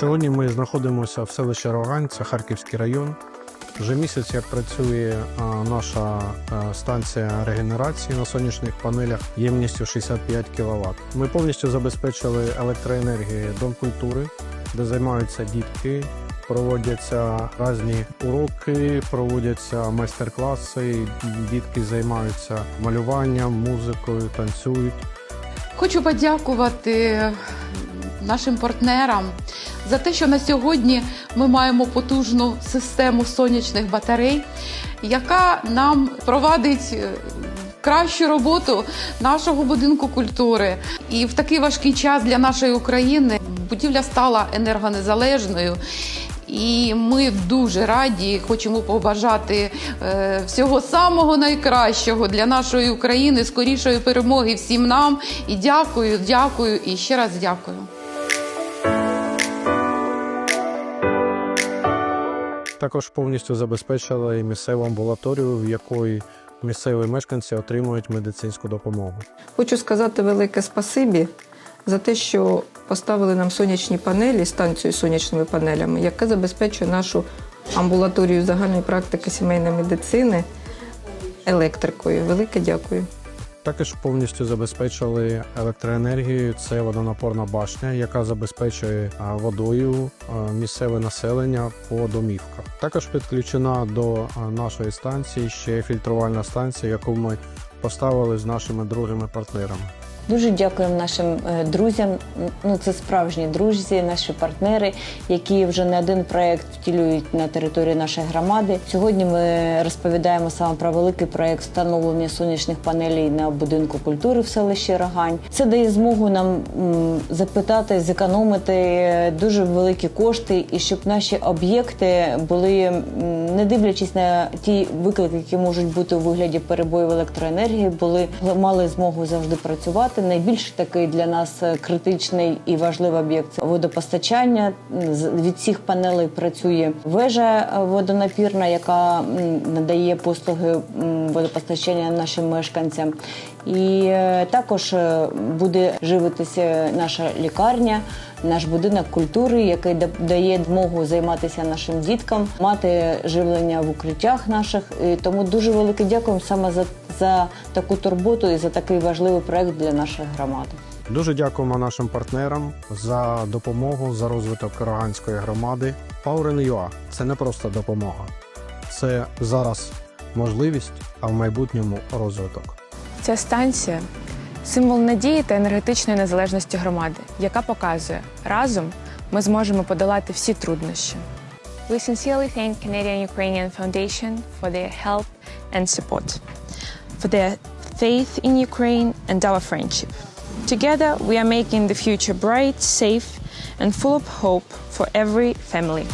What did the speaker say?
Сьогодні ми знаходимося в селищі Рогань, це Харківський район. Вже місяць як працює наша станція регенерації на сонячних панелях ємністю 65 кВт. Ми повністю забезпечили електроенергією дом культури, де займаються дітки, проводяться різні уроки, проводяться майстер-класи. Дітки займаються малюванням, музикою, танцюють. Хочу подякувати нашим партнерам за те, що на сьогодні ми маємо потужну систему сонячних батарей, яка нам провадить е, кращу роботу нашого будинку культури. І в такий важкий час для нашої України будівля стала енергонезалежною. І ми дуже раді, хочемо побажати е, всього самого найкращого для нашої України, скорішої перемоги всім нам. І дякую, дякую і ще раз дякую. Також повністю забезпечили місцеву амбулаторію, в якої місцеві мешканці отримують медицинську допомогу. Хочу сказати велике спасибі за те, що поставили нам сонячні панелі, станцію з сонячними панелями, яка забезпечує нашу амбулаторію загальної практики сімейної медицини електрикою. Велике дякую. Також повністю забезпечили електроенергією. Це водонапорна башня, яка забезпечує водою місцеве населення по домівках. Також підключена до нашої станції ще фільтрувальна станція, яку ми поставили з нашими другими партнерами. Дуже дякуємо нашим е, друзям. Ну це справжні друзі, наші партнери, які вже не один проект втілюють на території нашої громади. Сьогодні ми розповідаємо саме про великий проект встановлення сонячних панелей на будинку культури в селищі Рогань. Це дає змогу нам запитати, зекономити дуже великі кошти, і щоб наші об'єкти були, не дивлячись на ті виклики, які можуть бути у вигляді перебоїв електроенергії, були мали змогу завжди працювати. Найбільш такий для нас е, критичний і важливий об'єкт це водопостачання. Від всіх панелей працює вежа е, водонапірна, яка надає послуги водопостачання нашим мешканцям. І е, також буде живитися наша лікарня, наш будинок культури, який дає змогу займатися нашим діткам, мати живлення в укриттях наших. І тому дуже велике дякую саме за, за таку турботу і за такий важливий проект для нашої громади. Дуже дякуємо нашим партнерам за допомогу за розвиток Роганської громади. Power.ua – це не просто допомога, це зараз можливість, а в майбутньому розвиток. Ця станція символ надії та енергетичної незалежності громади, яка показує, разом ми зможемо подолати всі труднощі. We sincerely thank Canadian Ukrainian Foundation for their help and support, for their faith in Ukraine and our friendship. Together, we are making the future bright, safe, and full of hope for every family.